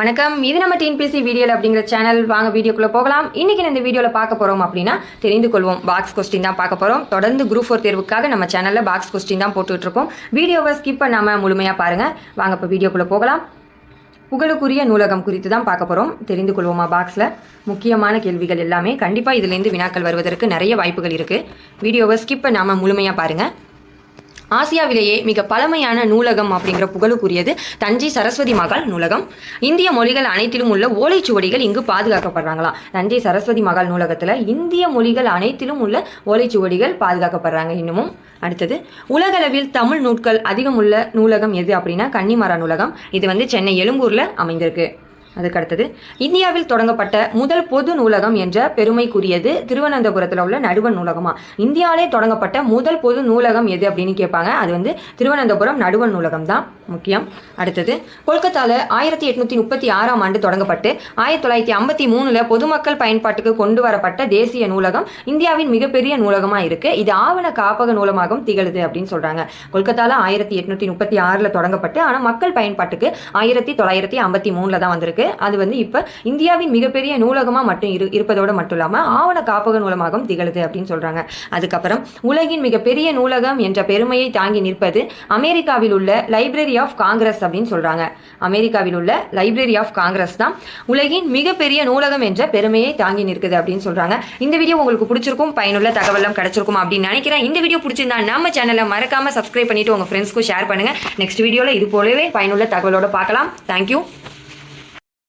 வணக்கம். இது நம்ம டிஎன்பிசி வீடியோவில் அப்படிங்கிற சேனல் வாங்க வீடியோக்குள்ளே போகலாம். இன்னைக்கு இந்த வீடியோவில் பார்க்க போகிறோம் அப்படின்னா தெரிந்து கொள்வோம். பாக்ஸ் கொஸ்டின் தான் பார்க்க போகிறோம் தொடர்ந்து குரூப் ஃபோர் தேர்வுக்காக நம்ம சேனலில் பாக்ஸ் கொஸ்டின் தான் போட்டுட்ருக்கோம் வீடியோவை ஸ்கிப் பண்ணாமல் முழுமையாக பாருங்கள் வாங்க இப்போ வீடியோக்குள்ளே போகலாம். புகழுக்குரிய நூலகம் குறித்து தான் பார்க்க போகிறோம் தெரிந்து கொள்வோமா பாக்ஸில் முக்கியமான கேள்விகள் எல்லாமே கண்டிப்பாக இதுலேருந்து வினாக்கள் வருவதற்கு நிறைய வாய்ப்புகள் இருக்குது வீடியோவை ஸ்கிப் பண்ணாமல் முழுமையாக பாருங்கள் ஆசியாவிலேயே மிக பழமையான நூலகம் அப்படிங்கிற புகழுக்குரியது தஞ்சை சரஸ்வதி மகால் நூலகம். இந்திய மொழிகள் அனைத்திலும் உள்ள ஓலைச்சுவடிகள் இங்கு பாதுகாக்கப்படுறாங்களாம் தஞ்சை சரஸ்வதி மகால் நூலகத்தில் இந்திய மொழிகள் அனைத்திலும் உள்ள ஓலைச்சுவடிகள் பாதுகாக்கப்படுறாங்க இன்னமும். அடுத்தது உலகளவில் தமிழ் நூட்கள் அதிகம் உள்ள நூலகம் எது அப்படின்னா கன்னிமரா நூலகம். இது வந்து சென்னை எழும்பூரில் அமைந்திருக்கு. அதுக்கு அடுத்தது இந்தியாவில் தொடங்கப்பட்ட முதல் பொது நூலகம் என்ற பெருமைக்குரியது திருவனந்தபுரத்தில் உள்ள நடுவன் நூலகமா? இந்தியாவிலே தொடங்கப்பட்ட முதல் பொது நூலகம் எது அப்படின்னு கேட்பாங்க. அது வந்து திருவனந்தபுரம் நடுவன் நூலகம் தான். முக்கியம். அடுத்தது கொல்கத்தாவில் ஆயிரத்தி எட்நூத்தி முப்பத்தி ஆறாம் ஆண்டு தொடங்கப்பட்டு ஆயிரத்தி தொள்ளாயிரத்தி ஐம்பத்தி மூணுல பொதுமக்கள் பயன்பாட்டுக்கு கொண்டு வரப்பட்ட தேசிய நூலகம் இந்தியாவின் மிகப்பெரிய நூலகமாக இருக்கு. இது ஆவண காப்பக நூலமாகவும் திகழுது அப்படின்னு சொல்றாங்க. கொல்கத்தாவில் ஆயிரத்தி எட்நூத்தி முப்பத்தி ஆறில் தொடங்கப்பட்டு ஆனால் மக்கள் பயன்பாட்டுக்கு ஆயிரத்தி தொள்ளாயிரத்தி ஐம்பத்தி மூணுல தான் வந்திருக்கு. அது வந்து இப்ப இந்தியாவின் மிகப்பெரிய நூலகமா மட்டும் இரு இருப்பதோடு மட்டும் இல்லாம ஆவண காப்பக நூலமாகவும் திகழுது அப்படின்னு சொல்றாங்க. அதுக்கப்புறம் உலகின் மிகப்பெரிய நூலகம் என்ற பெருமையை தாங்கி நிற்பது அமெரிக்காவில் உள்ள லைப்ரரி ஆஃப் காங்கிரஸ் அப்படின்னு சொல்றாங்க. அமெரிக்காவில் உள்ள லைப்ரரி ஆஃப் காங்கிரஸ் தான் உலகின் மிகப்பெரிய நூலகம் என்ற பெருமையை தாங்கி நிற்குது அப்படின்னு சொல்றாங்க. இந்த வீடியோ உங்களுக்கு பிடிச்சிருக்கும் பயனுள்ள தகவலும் கிடைச்சிருக்கும் அப்படின்னு நினைக்கிறேன். இந்த வீடியோ பிடிச்சிருந்தா நம்ம சேனலை மறக்காம சப்ஸ்கிரைப் பண்ணிட்டு உங்க ஃப்ரெண்ட்ஸ்க்கும் ஷேர் பண்ணுங்க. நெக்ஸ்ட் வீடியோல இது போலவே பயனுள்ள தகவலோட பார்க்கலாம். தேங்க்யூ